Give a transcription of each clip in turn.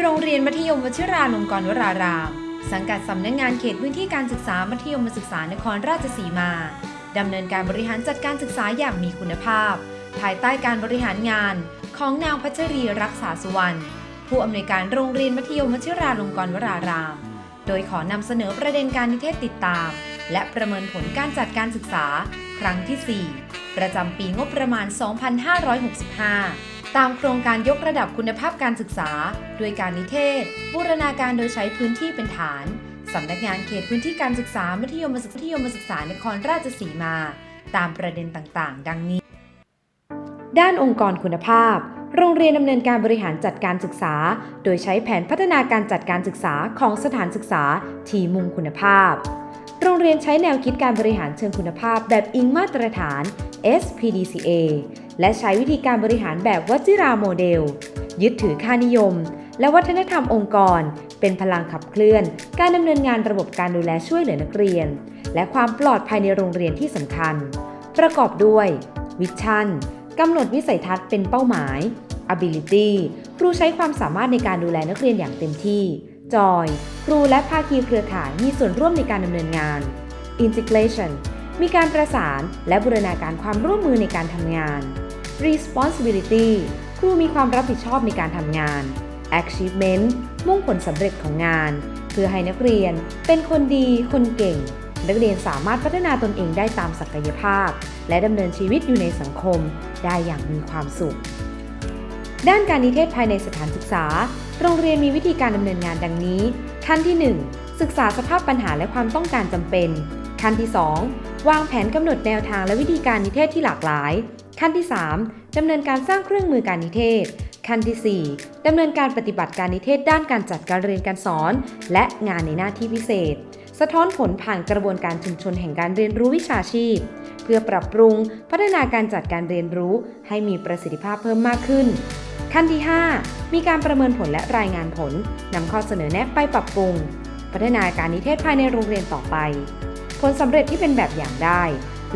โรงเรียนมัธยมวชิราลงกรณ์วราราม สังกัดสำนักงานเขตพื้นที่การศึกษามัธยมศึกษานครราชสีมา ดำเนินการบริหารจัดการศึกษาอย่างมีคุณภาพ ภายใต้การบริหารงานของนางพัชรีรักษาสุวรรณผู้อำนวยการโรงเรียนมัธยมวชิราลงกรณ์วราราม โดยขอนำเสนอประเด็นการนิเทศติดตาม และประเมินผลการจัดการศึกษา ครั้งที่ 4 ประจำปีงบประมาณ 2565 ตามโครงการยกระดับคุณภาพการศึกษาด้วยการนิเทศ บูรณาการโดยใช้พื้นที่เป็นฐาน สำนักงานเขตพื้นที่การศึกษา มัธยมศึกษามัธยมศึกษานครราชสีมา ตามประเด็นต่างๆ ดังนี้ ด้านองค์กรคุณภาพ โรงเรียนดำเนินการบริหารจัดการศึกษา โดยใช้แผนพัฒนาการจัดการศึกษาของสถานศึกษาทีมุงคุณภาพ โรงเรียนใช้แนวคิดการบริหารเชิงคุณภาพแบบอิงมาตรฐาน SPDCA และใช้วิธีการบริหารแบบวัจิราโมเดล ยึดถือค่านิยม และวัฒนธรรมองค์กร เป็นพลังขับเคลื่อน การดำเนินงานระบบการดูแลช่วยเหลือนักเรียน และความปลอดภัยในโรงเรียนที่สำคัญ ประกอบด้วย วิชั่นกำหนดวิสัยทัศน์เป็นเป้าหมาย ability ครูใช้ความสามารถในการดูแลนักเรียนอย่างเต็มที่ joy ครูและภาคีเครือข่ายมีส่วนร่วมในการดำเนินงาน integration มีการประสานและบูรณาการความร่วมมือในการทำงาน responsibility ครูมีความรับผิดชอบในการทำงาน achievement มุ่งผลสำเร็จของงาน เพื่อให้นักเรียนเป็นคนดีคนเก่ง นักเรียนสามารถพัฒนาตนเองได้ตามศักยภาพ และดำเนินชีวิตอยู่ในสังคมได้อย่างมีความสุข ด้านการนิเทศภายในสถานศึกษา โรงเรียนมีวิธีการดำเนินงานดังนี้ ขั้นที่ 1 ศึกษาสภาพปัญหาและความต้องการจำเป็น ขั้นที่ 2 วางแผนกำหนดแนวทางและวิธีการนิเทศที่หลากหลาย ขั้นที่ 3ดำเนินการสร้างเครื่องมือการนิเทศ ขั้นที่ 4ดำเนินการปฏิบัติการนิเทศด้านการจัดการเรียนการสอน และงานในหน้าที่พิเศษ สะท้อนผลผ่านกระบวนการชุมชนแห่งการเรียนรู้วิชาชีพ เพื่อปรับปรุงพัฒนาการจัดการเรียนรู้ให้มีประสิทธิภาพเพิ่มมากขึ้น ขั้นที่ 5 มีการประเมินผลและรายงานผลนำข้อเสนอแนะไปปรับปรุง พัฒนาการนิเทศภายในโรงเรียนต่อไป ผลสำเร็จที่เป็นแบบอย่างได้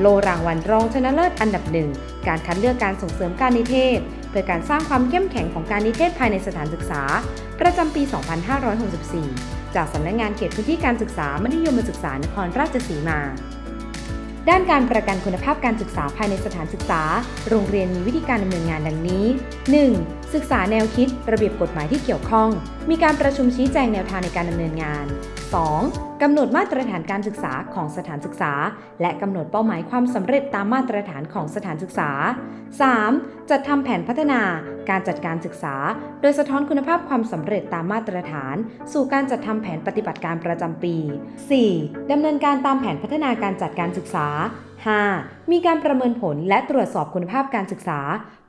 โลรางวัลรองชนะเลิศอันดับหนึ่ง การคัดเลือกการส่งเสริมการนิเทศ เพื่อการสร้างความเข้มแข็งของการนิเทศภายในสถานศึกษา ประจำปี 2564 จากสำนักงงานเขตพื้นที่การศึกษา มัธยมศึกษานครราชสีมา ด้านการประกันคุณภาพการศึกษาภายในสถานศึกษา โรงเรียนมีวิธีการดำเนินงานดังนี้ 1. ศึกษาแนวคิด ระเบียบกฎหมายที่เกี่ยวข้อง มีการประชุมชี้แจงแนวทางในการดำเนินงาน 2. กำหนดมาตรฐานการศึกษาของสถานศึกษา และกำหนดเป้าหมายความสำเร็จตามมาตรฐานของสถานศึกษา 3. จัดทำแผนพัฒนาการจัดการศึกษา โดยสะท้อนคุณภาพความสำเร็จตามมาตรฐาน สู่การจัดทำแผนปฏิบัติการประจำปี 4. ดำเนินการตามแผนพัฒนาการจัดการศึกษา 5. มีการประเมินผลและตรวจสอบคุณภาพการศึกษา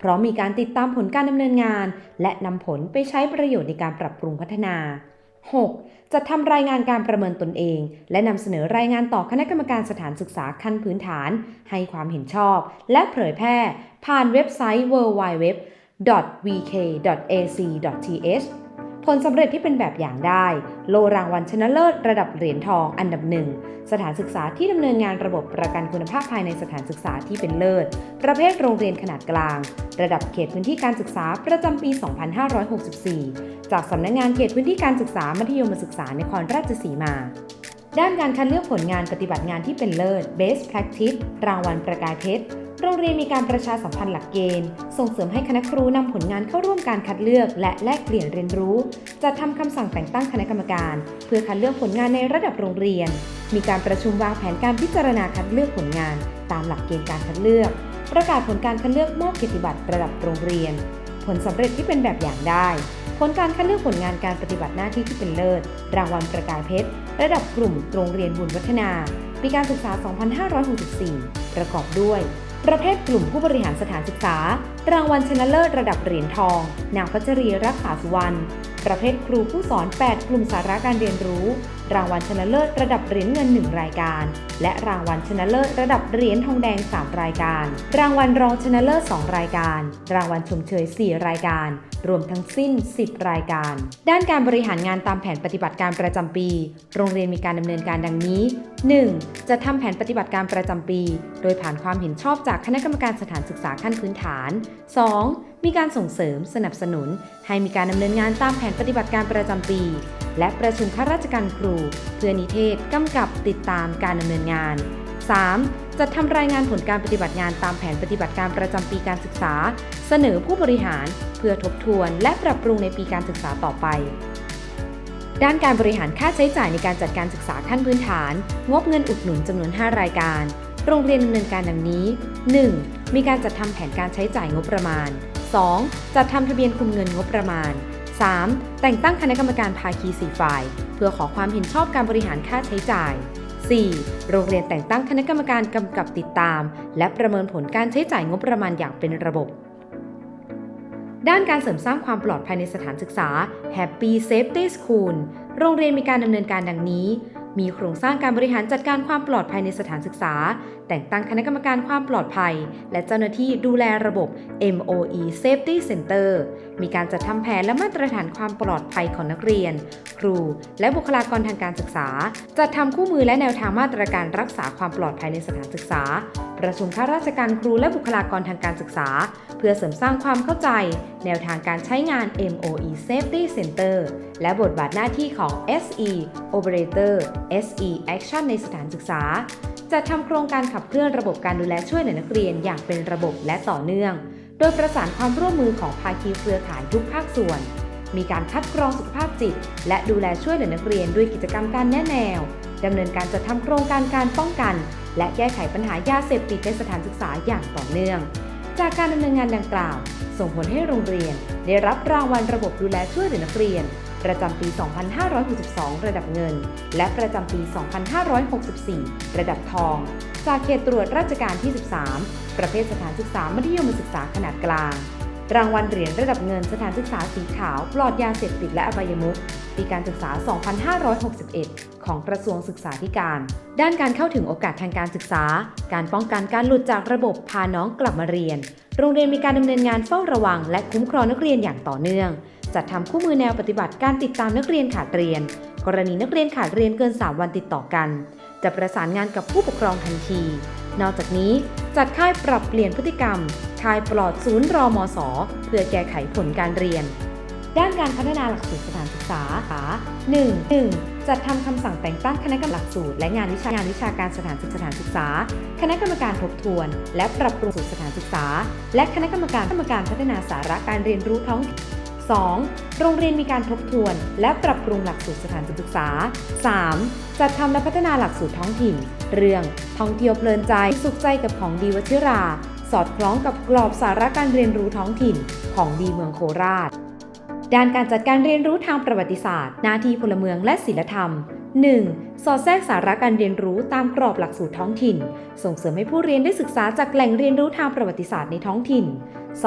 พร้อมมีการติดตามผลการดำเนินงาน และนำผลไปใช้ประโยชน์ในการปรับปรุงพัฒนา 6. จัดทำรายงานการประเมินตนเอง และนำเสนอรายงานต่อคณะกรรมการสถานศึกษาขั้นพื้นฐาน ให้ความเห็นชอบ และเผยแพร่ ผ่านเว็บไซต์ www.vk.ac.th ผลสำเร็จที่เป็นแบบอย่างได้ โลรางวัลชนะเลิศระดับเหรียญทองอันดับหนึ่งสถานศึกษาที่ดำเนินงานระบบประกันคุณภาพภายในสถานศึกษาที่เป็นเลิศ ประเภทโรงเรียนขนาดกลาง ระดับเขตพื้นที่การศึกษาประจำปี 2564 จากสำนักงงานเขตพื้นที่การศึกษามัธยมศึกษานครราชสีมาด้านการคัดเลือกผลงานปฏิบัติงานที่เป็นเลิศ Best Practice รางวัลประกายเพชร โรงเรียนมีการประชาสัมพันธ์หลักเกณฑ์ ส่งเสริมให้คณะครูนำผลงานเข้าร่วมการคัดเลือก และแลกเปลี่ยนเรียนรู้ จัดทำคำสั่งแต่งตั้งคณะกรรมการ เพื่อคัดเลือกผลงานในระดับโรงเรียน มีการประชุมวางแผนการพิจารณาคัดเลือกผลงาน ตามหลักเกณฑ์การคัดเลือก ประกาศผลการคัดเลือกมอบเกียรติบัตรระดับโรงเรียน ผลสำเร็จที่เป็นแบบอย่างได้ ผลการคัดเลือกผลงานการปฏิบัติหน้าที่ที่เป็นเลิศ รางวัลประกายเพชร ระดับกลุ่มโรงเรียนบุญวัฒนาปีการศึกษา 2564 ประกอบด้วย ประเภทกลุ่มผู้บริหารสถานศึกษา รางวัลชนะเลิศระดับเหรียญทอง นางพัชรีรักษาสุวรรณ ประเภทครูผู้สอน 8 กลุ่มสาระการเรียนรู้ รางวัลชนะเลิศระดับเหรียญเงิน 1 รายการ และรางวัลชนะเลิศระดับเหรียญทองแดง 3 รายการ รางวัลรองชนะเลิศ 2 รายการ รางวัลชมเชย 4 รายการ รวมทั้งสิ้น 10 รายการ ด้านการบริหารงานตามแผนปฏิบัติการประจำปี โรงเรียนมีการดำเนินการดังนี้ 1. จะทำแผนปฏิบัติการประจำปี โดยผ่านความเห็นชอบจากคณะกรรมการสถานศึกษาขั้นพื้นฐาน 2. มีการส่งเสริมสนับสนุน ให้มีการดำเนินงานตามแผนปฏิบัติการประจำปี และประชุมข้าราชการครู เพื่อนิเทศกำกับติดตามการดำเนินงาน 3. จัดทำรายงานผลการปฏิบัติงานตามแผนปฏิบัติการประจำปีการศึกษา เสนอผู้บริหารเพื่อทบทวน และปรับปรุงในปีการศึกษาต่อไป ด้านการบริหารค่าใช้จ่ายในการจัดการศึกษาขั้นพื้นฐาน งบเงินอุดหนุนจำนวน 5 รายการ โรงเรียนดำเนินการดังนี้ 1. มีการจัดทำแผนการใช้จ่ายงบประมาณ 2. จัดทำทะเบียนคุมเงินงบประมาณ 3. แต่งตั้งคณะกรรมการภาคี4ฝ่าย เพื่อขอความเห็นชอบการบริหารค่าใช้จ่าย 4. โรงเรียนแต่งตั้งคณะกรรมการกำกับติดตาม และประเมินผลการใช้จ่ายงบประมาณอย่างเป็นระบบ ด้านการเสริมสร้างความปลอดภัยในสถานศึกษา Happy Safety School โรงเรียนมีการดำเนินการดังนี้ มีโครงสร้างการบริหารจัดการความปลอดภัยในสถานศึกษา แต่งตั้งคณะกรรมการความปลอดภัย และเจ้าหน้าที่ดูแลระบบ MOE Safety Center มีการจัดทำแผนและมาตรฐานความปลอดภัยของนักเรียน ครู และบุคลากรทางการศึกษา จัดทำคู่มือและแนวทางมาตรการรักษาความปลอดภัยในสถานศึกษา ประชุมข้าราชการครูและบุคลากรทางการศึกษา เพื่อเสริมสร้างความเข้าใจ แนวทางการใช้งาน MOE Safety Center และบทบาทหน้าที่ของ SE Operator SE Action ในสถานศึกษา จัดทำโครงการขับเคลื่อนระบบการดูแลช่วยเหลือนักเรียนอย่างเป็นระบบและต่อเนื่อง โดยประสานความร่วมมือของภาคีเครือข่ายทุกภาคส่วน มีการคัดกรองสุขภาพจิต และดูแลช่วยเหลือนักเรียนด้วยกิจกรรมการแนะแนวดำเนินการจัดทำโครงการการป้องกัน และแก้ไขปัญหายาเสพติดในสถานศึกษาอย่างต่อเนื่อง จากการดำเนินงานดังกล่าว ส่งผลให้โรงเรียน ได้รับรางวัลระบบดูแลช่วยเหลือนักเรียน ประจำปี 2562 ระดับเงิน และประจำปี 2564 ระดับทอง จากเขตตรวจราชการที่ 13 ประเภทสถานศึกษามัธยมศึกษาขนาดกลาง รางวัลเหรียญระดับเงินสถานศึกษาสีขาว ปลอดยาเสพติดและอบายมุขปีการศึกษา 2561 ของกระทรวงศึกษาธิการ ด้านการเข้าถึงโอกาสทางการศึกษา การป้องกันการหลุดจากระบบพาน้องกลับมาเรียน โรงเรียนมีการดำเนินงานเฝ้าระวัง และคุ้มครองนักเรียนอย่างต่อเนื่อง จัดทำคู่มือแนวปฏิบัติการติดตามนักเรียนขาดเรียน กรณีนักเรียนขาดเรียนเกิน 3 วันติดต่อกัน จะประสานงานกับผู้ปกครองทันที นอกจากนี้จัดค่ายปรับเปลี่ยนพฤติกรรม ค่ายปลอดศูนย์รอมอสเพื่อแก้ไขผลการเรียนด้านการพัฒนาหลักสูตรสถานศึกษา 1. 1. จัดทำคำสั่งแต่งตั้งคณะกรรมการหลักสูตร และงานวิชางานวิชาการสถานศึกษาสถานศึกษา คณะกรรมการทบทวน และปรับปรุงสูตรสถานศึกษา และคณะกรรมการกรรมการพัฒนาสาระการเรียนรู้ท้องถิ่น 2. โรงเรียนมีการทบทวน และปรับปรุงหลักสูตรสถานศึกษา 3. จัดทำและพัฒนาหลักสูตรท้องถิ่น เรื่องท่องเที่ยวเพลินใจสุขใจกับของดีวชิรา สอดคล้องกับกรอบสาระการเรียนรู้ท้องถิ่น ของดีเมืองโคราช ด้านการจัดการเรียนรู้ทางประวัติศาสตร์ หน้าที่พลเมืองและศิลธรรม 1. สอดแทรกสาระการเรียนรู้ตามกรอบหลักสูตรท้องถิ่น ส่งเสริมให้ผู้เรียนได้ศึกษาจากแหล่งเรียนรู้ทางประวัติศาสตร์ในท้องถิ่น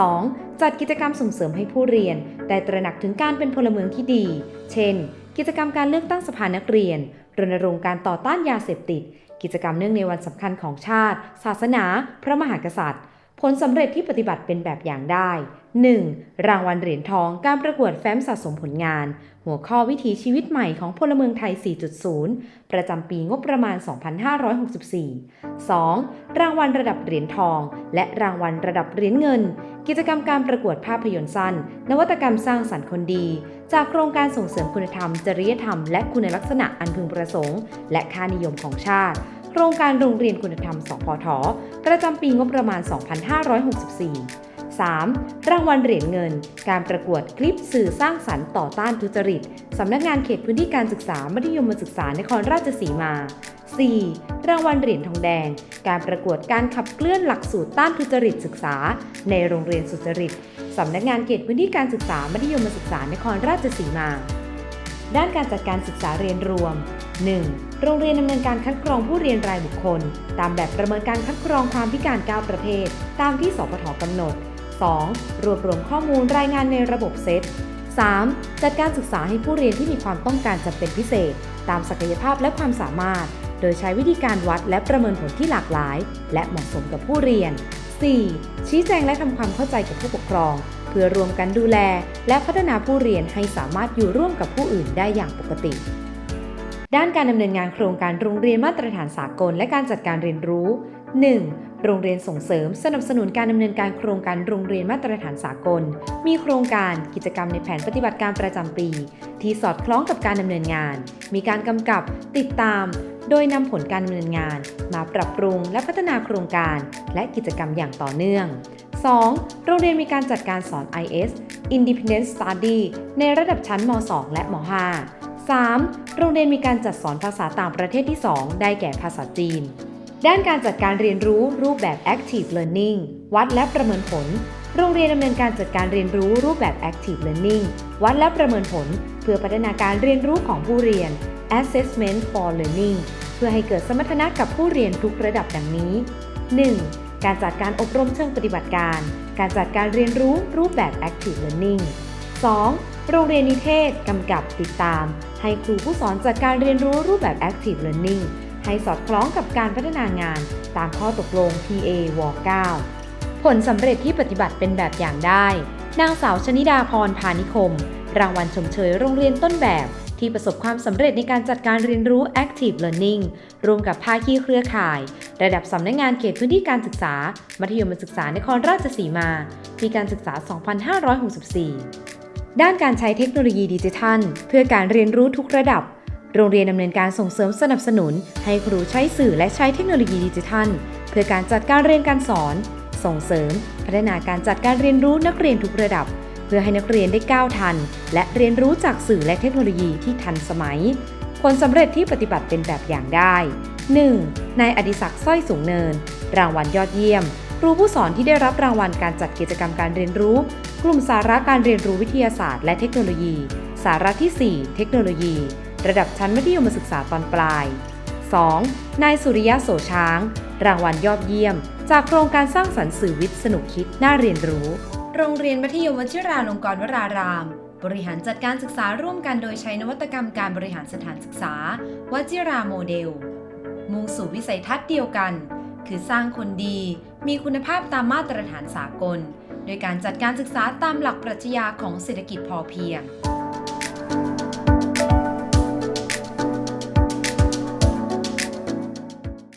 2. จัดกิจกรรมส่งเสริมให้ผู้เรียน ได้ตระหนักถึงการเป็นพลเมืองที่ดี เช่น กิจกรรมการเลือกตั้งสภานักเรียน รณรงค์การต่อต้านยาเสพติด กิจกรรมเนื่องในวันสำคัญของชาติ ศาสนา พระมหากษัตริย์ ผลสำเร็จที่ปฏิบัติเป็นแบบอย่างได้ 1. รางวัลเหรียญทองการประกวดแฟ้มสะสมผลงาน หัวข้อวิถีชีวิตใหม่ของพลเมืองไทย 4.0 ประจำปีงบประมาณ 2564 2. รางวัลระดับเหรียญทอง และรางวัลระดับเหรียญเงิน กิจกรรมการประกวดภาพยนตร์สั้น นวัตกรรมสร้างสรรค์คนดี จากโครงการส่งเสริมคุณธรรม จริยธรรม และคุณลักษณะอันพึงประสงค์ และค่านิยมของชาติ โครงการโรงเรียนคุณธรรม สพท ประจำปีงบประมาณ 2564 3. รางวัลเหรียญเงิน การประกวดคลิปสื่อสร้างสรรค์ต่อต้านทุจริต สำนักงานเขตพื้นที่การศึกษา มัธยมศึกษานครราชสีมา 4. รางวัลเหรียญทองแดง การประกวดการขับเคลื่อนหลักสูตรต้านทุจริตศึกษา ในโรงเรียนสุจริต สำนักงานเขตพื้นที่การศึกษา มัธยมศึกษานครราชสีมา ด้านการจัดการศึกษาเรียนรวม 1. โรงเรียนดำเนินการคัดกรองผู้เรียนรายบุคคล ตามแบบประเมินการคัดกรองความพิการ 9 ประเภท ตามที่สพทกำหนด 2. รวบรวมข้อมูลรายงานในระบบเซต 3. จัดการศึกษาให้ผู้เรียนที่มีความต้องการจำเป็นพิเศษ ตามศักยภาพและความสามารถ โดยใช้วิธีการวัดและประเมินผลที่หลากหลาย และเหมาะสมกับผู้เรียน 4. ชี้แจงและทำความเข้าใจกับผู้ปกครอง เพื่อรวมกันดูแล และพัฒนาผู้เรียนให้สามารถอยู่ร่วมกับผู้อื่นได้อย่างปกติ ด้านการดำเนินงานโครงการโรงเรียนมาตรฐานสากลและการจัดการเรียนรู้ 1. โรงเรียนส่งเสริมสนับสนุนการดำเนินการโครงการโรงเรียนมาตรฐานสากล มีโครงการกิจกรรมในแผนปฏิบัติการประจำปี ที่สอดคล้องกับการดำเนินงาน มีการกำกับติดตาม โดยนำผลการดำเนินงาน มาปรับปรุงและพัฒนาโครงการ และกิจกรรมอย่างต่อเนื่อง 2. โรงเรียนมีการจัดการสอน IS Independent Study ในระดับชั้นม .2 และม .5 3. โรงเรียนมีการจัดสอนภาษาต่างประเทศที่ 2 ได้แก่ภาษาจีน ด้านการจัดการเรียนรู้รูปแบบ Active Learning วัดและประเมินผล โรงเรียนดำเนินการจัดการเรียนรู้รูปแบบ Active Learning วัดและประเมินผล เพื่อพัฒนาการเรียนรู้ของผู้เรียน Assessment for Learning เพื่อให้เกิดสมรรถนะกับผู้เรียนทุกระดับดังนี้ 1. การจัดการอบรมเชิงปฏิบัติการ การจัดการเรียนรู้รูปแบบ Active Learning 2. โรงเรียนนิเทศ กำกับติดตาม ให้ครูผู้สอนจัดการเรียนรู้รูปแบบ Active Learning ให้สอดคล้องกับการพัฒนางาน ตามข้อตกลง PA w 9ผลสำเร็จที่ปฏิบัติเป็นแบบอย่างได้ นางสาวชนิดาพรพานิคม รางวัลชมเชยโรงเรียนต้นแบบ ที่ประสบความสำเร็จในการจัดการเรียนรู้ Active Learning ร่วมกับภาคีเครือข่าย ระดับสำนักงงานเขตพื้นที่การศึกษา มัธยมศึกษานครราชสีมา ปีการศึกษา 2564 ด้านการใช้เทคโนโลยีดิจิทัล เพื่อการเรียนรู้ทุกระดับ โรงเรียนดำเนินการส่งเสริมสนับสนุน ให้ครูใช้สื่อและใช้เทคโนโลยีดิจิทัล เพื่อการจัดการเรียนการสอน ส่งเสริม พัฒนาการจัดการเรียนรู้นักเรียนทุกระดับ เพื่อให้นักเรียนได้ก้าวทัน และเรียนรู้จากสื่อและเทคโนโลยีที่ทันสมัย ผลสำเร็จที่ปฏิบัติเป็นแบบอย่างได้ 1. นายอดิศักดิ์สร้อยสูงเนิน รางวัลยอดเยี่ยม ครูผู้สอนที่ได้รับรางวัลการจัดกิจกรรมการเรียนรู้ กลุ่มสาระการเรียนรู้วิทยาศาสตร์และเทคโนโลยี สาระที่ 4 เทคโนโลยี ระดับชั้นมัธยมศึกษาตอนปลาย 2. นายสุริยะโสช้าง รางวัลยอดเยี่ยม จากโครงการสร้างสรรค์สื่อวิทย์สนุกคิดน่าเรียนรู้ โรงเรียนมัธยมวชิราลงกรณ์วราราม บริหารจัดการศึกษาร่วมกันโดยใช้นวัตกรรมการบริหารสถานศึกษาวชิราโมเดล มุ่งสู่วิสัยทัศน์เดียวกัน คือสร้างคนดี มีคุณภาพตามมาตรฐานสากล โดยการจัดการศึกษาตามหลักปรัชญาของเศรษฐกิจพอเพียง